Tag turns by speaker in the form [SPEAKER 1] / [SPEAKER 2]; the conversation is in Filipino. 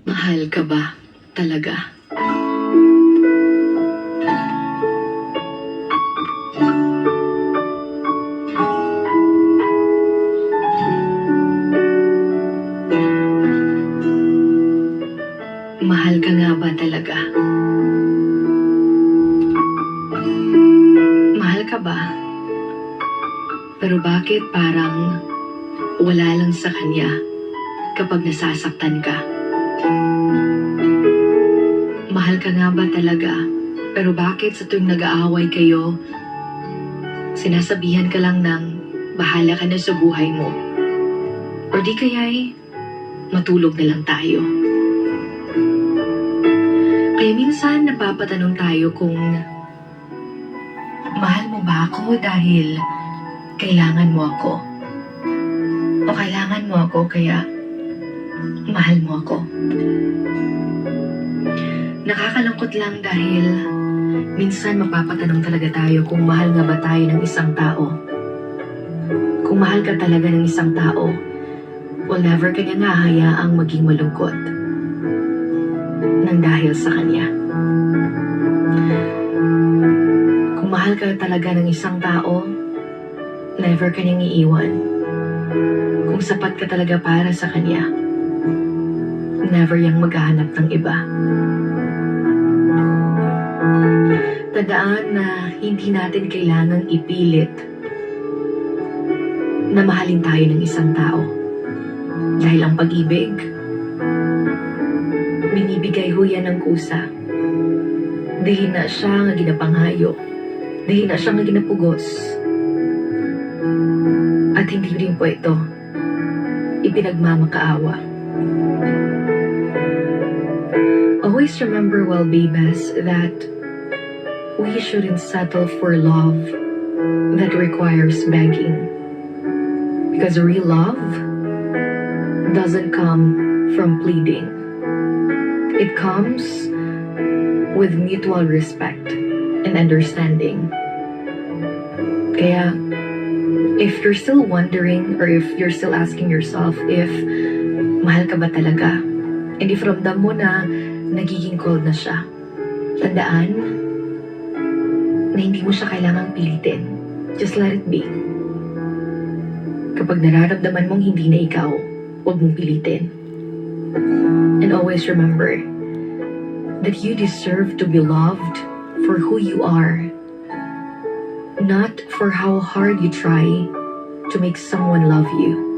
[SPEAKER 1] Mahal ka ba talaga? Mahal ka nga ba talaga? Mahal ka ba? Pero bakit parang wala lang sa kanya kapag nasasaktan ka? Mahal ka nga ba talaga? Pero bakit sa tuwing nag-aaway kayo, sinasabihan ka lang ng bahala ka na sa buhay mo? Or di kaya'y matulog na lang tayo? Kaya minsan napapatanong tayo kung mahal mo ba ako dahil kailangan mo ako? O kailangan mo ako kaya mahal mo ako? Nakakalungkot lang dahil minsan mapapatanong talaga tayo kung mahal nga ba tayo ng isang tao. Kung mahal ka talaga ng isang tao, well never ka niya nga hayaang maging malungkot nang dahil sa kanya. Kung mahal ka talaga ng isang tao, never ka niyang iiwan. Kung sapat ka talaga para sa kanya, never yang maghahanap ng iba. Tandaan na hindi natin kailangang ipilit na mahalin tayo ng isang tao. Dahil ang pag-ibig, binibigay ho yan ng kusa. Dihin na siya nga ginapanghayo. Dihin na siya nga ginapugos. At hindi rin po ito ipinagmamakaawa. Always remember, well, babies, that we shouldn't settle for love that requires begging. Because real love doesn't come from pleading. It comes with mutual respect and understanding. Kaya, if you're still wondering or if you're still asking yourself if mahal ka ba talaga, and if ramdam mo na nagiging cold na siya, tandaan na hindi mo siya kailangang pilitin. Just let it be. Kapag nararamdaman mong hindi na ikaw, huwag mong pilitin. And always remember that you deserve to be loved for who you are, not for how hard you try to make someone love you.